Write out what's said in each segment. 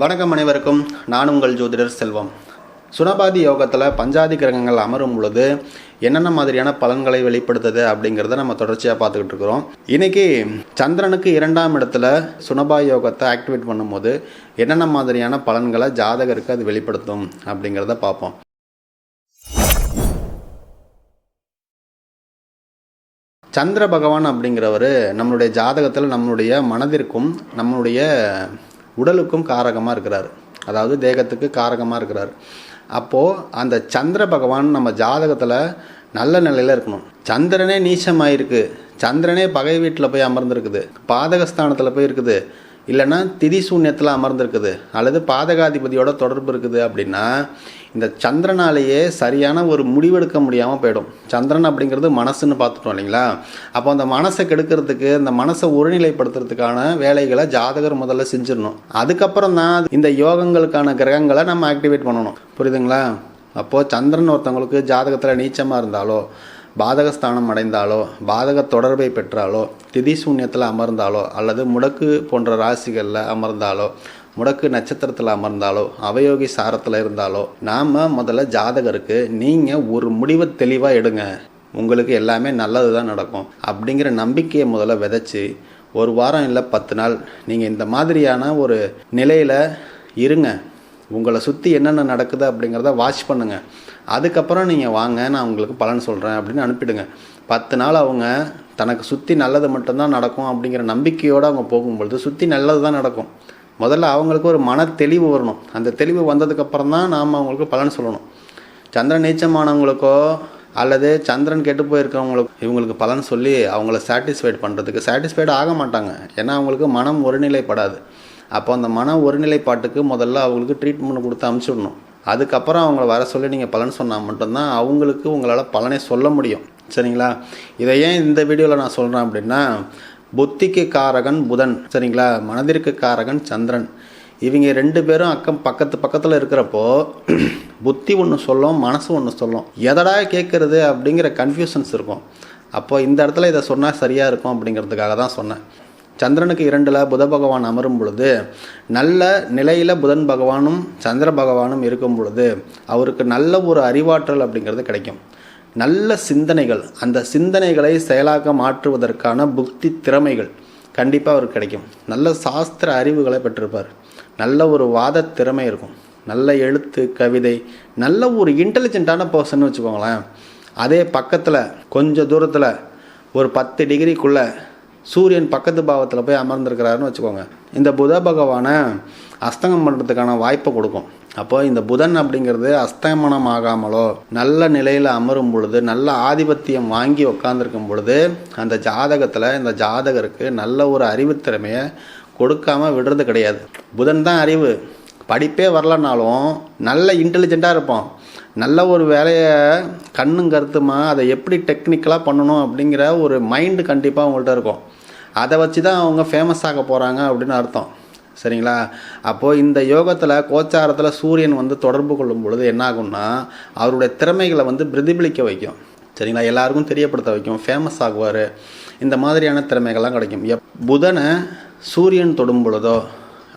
வணக்கம் அனைவருக்கும். நான் உங்கள் ஜோதிடர் செல்வம். சுனபாதி யோகத்தில் பஞ்சாதி கிரகங்கள் அமரும் பொழுது என்னென்ன மாதிரியான பலன்களை வெளிப்படுத்துது அப்படிங்கிறத நம்ம தொடர்ச்சியாக பார்த்துக்கிட்டு இருக்கிறோம். இன்னைக்கு சந்திரனுக்கு இரண்டாம் இடத்துல சுனபா யோகத்தை ஆக்டிவேட் பண்ணும்போது என்னென்ன மாதிரியான பலன்களை ஜாதகருக்கு அது வெளிப்படுத்தும் அப்படிங்கிறத பார்ப்போம். சந்திர பகவான் அப்படிங்கிறவர் நம்மளுடைய ஜாதகத்தில் நம்மளுடைய மனதிற்கும் நம்மளுடைய உடலுக்கும் காரகமாக இருக்கிறார். அதாவது தேகத்துக்கு காரகமாக இருக்கிறார். அப்போது அந்த சந்திர பகவான் நம்ம ஜாதகத்தில் நல்ல நிலையில் இருக்கணும். சந்திரனே நீச்சமாயிருக்கு. சந்திரனே பகை வீட்டில் போய் அமர்ந்திருக்குது. பாதகஸ்தானத்தில் போய் இருக்குது. இல்லைன்னா திதி சூன்யத்தில் அமர்ந்திருக்குது அல்லது பாதகாதிபதியோட தொடர்பு இருக்குது அப்படின்னா இந்த சந்திரனாலேயே சரியான ஒரு முடிவெடுக்க முடியாமல் போயிடும். சந்திரன் அப்படிங்கிறது மனசுன்னு பார்த்துட்டோம் இல்லைங்களா? அப்போ அந்த மனசை கெடுக்கிறதுக்கு அந்த மனசை ஒருநிலைப்படுத்துறதுக்கான வேலைகளை ஜாதகர் முதல்ல செஞ்சிடணும். அதுக்கப்புறம் தான் இந்த யோகங்களுக்கான கிரகங்களை நம்ம ஆக்டிவேட் பண்ணணும். புரியுதுங்களா? அப்போது சந்திரன் ஒருத்தவங்களுக்கு ஜாதகத்தில் நீச்சமாக இருந்தாலோ பாதகஸ்தானம் அடைந்தாலோ பாதக தொடர்பை பெற்றாலோ திதி சூன்யத்தில் அமர்ந்தாலோ அல்லது முடக்கு போன்ற ராசிகளில் அமர்ந்தாலோ முடக்கு நட்சத்திரத்தில் அமர்ந்தாலோ அவயோகி சாரத்தில் இருந்தாலோ நாம் முதல்ல ஜாதகருக்கு நீங்கள் ஒரு முடிவை தெளிவாக எடுங்க. உங்களுக்கு எல்லாமே நல்லது தான் நடக்கும். அப்படிங்கிற நம்பிக்கையை முதல்ல விதைச்சி ஒரு வாரம் இல்லை பத்து நாள் நீங்கள் இந்த மாதிரியான ஒரு நிலையில் இருங்க. உங்களை சுற்றி என்னென்ன நடக்குது அப்படிங்கிறத வாட்ச் பண்ணுங்கள் அதுக்கப்புறம் நீங்கள் வாங்க நான் உங்களுக்கு பலன் சொல்கிறேன் அப்படின்னு அனுப்பிடுங்க. பத்து நாள் அவங்க தனக்கு சுற்றி நல்லது மட்டும்தான் நடக்கும் அப்படிங்கிற நம்பிக்கையோடு அவங்க போகும்பொழுது சுற்றி நல்லது தான் நடக்கும். முதல்ல அவங்களுக்கு ஒரு மன தெளிவு வரணும். அந்த தெளிவு வந்ததுக்கப்புறம் தான் நாம் அவங்களுக்கு பலன் சொல்லணும். சந்திரன் நீச்சமானவங்களுக்கோ அல்லது சந்திரன் கெட்டு போயிருக்கவங்களுக்கு இவங்களுக்கு பலன் சொல்லி அவங்கள சாட்டிஸ்ஃபைட் பண்ணுறதுக்கு சாட்டிஸ்ஃபைடு ஆக மாட்டாங்க. ஏன்னா அவங்களுக்கு மனம் ஒருநிலைப்படாது. அப்போ அந்த மன ஒருநிலைப்பாட்டுக்கு முதல்ல அவங்களுக்கு ட்ரீட்மெண்ட் கொடுத்து அனுப்பிச்சிடணும் அதுக்கப்புறம் அவங்கள வர சொல்லி நீங்கள் பலன் சொன்னால் மட்டும்தான் அவங்களுக்கு உங்களால் பலனை சொல்ல முடியும். சரிங்களா? இதை ஏன் இந்த வீடியோவில் நான் சொல்கிறேன் அப்படின்னா புத்திக்கு காரகன் புதன். சரிங்களா? மனதிற்கு காரகன் சந்திரன். இவங்க ரெண்டு பேரும் அக்கம் பக்கத்து பக்கத்தில் இருக்கிறப்போ புத்தி ஒன்று சொல்லும் மனசு ஒன்று சொல்லும். எதடா கேட்குறது அப்படிங்கிற கன்ஃபியூஷன்ஸ் இருக்கும். அப்போ இந்த இடத்துல இதை சொன்னால் சரியாக இருக்கும் அப்படிங்கிறதுக்காக தான் சொன்னேன். சந்திரனுக்கு இரண்டில் புத பகவான் அமரும் பொழுது நல்ல நிலையில் புதன் பகவானும் சந்திர பகவானும் இருக்கும் பொழுது அவருக்கு நல்ல ஒரு அறிவாற்றல் அப்படிங்கிறது கிடைக்கும். நல்ல சிந்தனைகள் அந்த சிந்தனைகளை செயலாக்க மாற்றுவதற்கான புக்தி திறமைகள் கண்டிப்பாக அவருக்கு கிடைக்கும். நல்ல சாஸ்திர அறிவுகளை பெற்றிருப்பார். நல்ல ஒரு வாத திறமை இருக்கும். நல்ல எழுத்து கவிதை நல்ல ஒரு இன்டெலிஜென்ட்டான பர்சன் வச்சுக்கோங்களேன். அதே பக்கத்தில் கொஞ்சம் தூரத்தில் ஒரு பத்து டிகிரிக்குள்ளே சூரியன் பக்கத்து பாவத்தில் போய் அமர்ந்திருக்கிறாருன்னு வச்சுக்கோங்க. இந்த புத பகவானை அஸ்தங்கம் பண்ணுறதுக்கான வாய்ப்பை கொடுக்கும். அப்போ இந்த புதன் அப்படிங்கிறது அஸ்தமனம் ஆகாமலோ நல்ல நிலையில் அமரும் பொழுது நல்ல ஆதிபத்தியம் வாங்கி உக்காந்துருக்கும் பொழுது அந்த ஜாதகத்தில் இந்த ஜாதகருக்கு நல்ல ஒரு அறிவுத்திறமையை கொடுக்காம விடுறது கிடையாது. புதன் தான் அறிவு. படிப்பே வரலனாலும் நல்ல இன்டெலிஜெண்ட்டாக இருப்போம் நல்ல ஒரு வேலையை கண்ணும் கருத்துமா அதை எப்படி டெக்னிக்கலாக பண்ணணும் அப்படிங்கிற ஒரு மைண்டு கண்டிப்பாக அவங்கள்ட்ட இருக்கும். அதை வச்சு தான் அவங்க ஃபேமஸ் ஆக போகிறாங்க அப்படின்னு அர்த்தம். சரிங்களா? அப்போது இந்த யோகத்தில் கோச்சாரத்தில் சூரியன் வந்து தொடர்பு கொள்ளும் பொழுது என்ன ஆகும்னா அவருடைய திறமைகளை வந்து பிரதிபலிக்க வைக்கும். சரிங்களா? எல்லாருக்கும் தெரியப்படுத்த வைக்கும். ஃபேமஸ் ஆகுவார். இந்த மாதிரியான திறமைகள்லாம் கிடைக்கும். எப் புதனை சூரியன் தொடும் பொழுதோ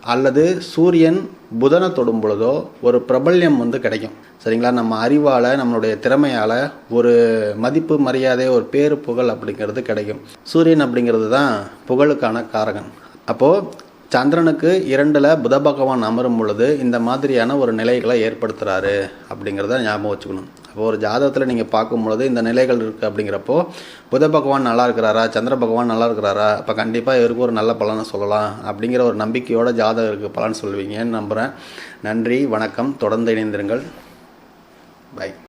அல்லது சூரியன் புதனை தொடும் பொழுதோ ஒரு பிரபல்யம் வந்து கிடைக்கும். சரிங்களா? நம்ம அறிவால் நம்மளுடைய திறமையால் ஒரு மதிப்பு மரியாதை ஒரு பேரு புகழ் அப்படிங்கிறது கிடைக்கும். சூரியன் அப்படிங்கிறது தான் புகழுக்கான காரகன். அப்போது சந்திரனுக்கு இரண்டில் புத பகவான் அமரும் பொழுது இந்த மாதிரியான ஒரு நிலைகளை ஏற்படுத்துகிறாரு அப்படிங்கிறத ஞாபகம் வச்சுக்கணும். அப்போ ஒரு ஜாதகத்தில் நீங்கள் பார்க்கும் பொழுது இந்த நிலைகள் இருக்குது அப்படிங்கிறப்போ புத பகவான் நல்லா இருக்கிறாரா? சந்திர பகவான் நல்லா இருக்கிறாரா? அப்போ கண்டிப்பாக இவருக்கு ஒரு நல்ல பலனை சொல்லலாம் அப்படிங்கிற ஒரு நம்பிக்கையோட இருக்குது பலன் சொல்வீங்கன்னு நம்புகிறேன் நன்றி வணக்கம். தொடர்ந்து இணைந்திருங்கள். பை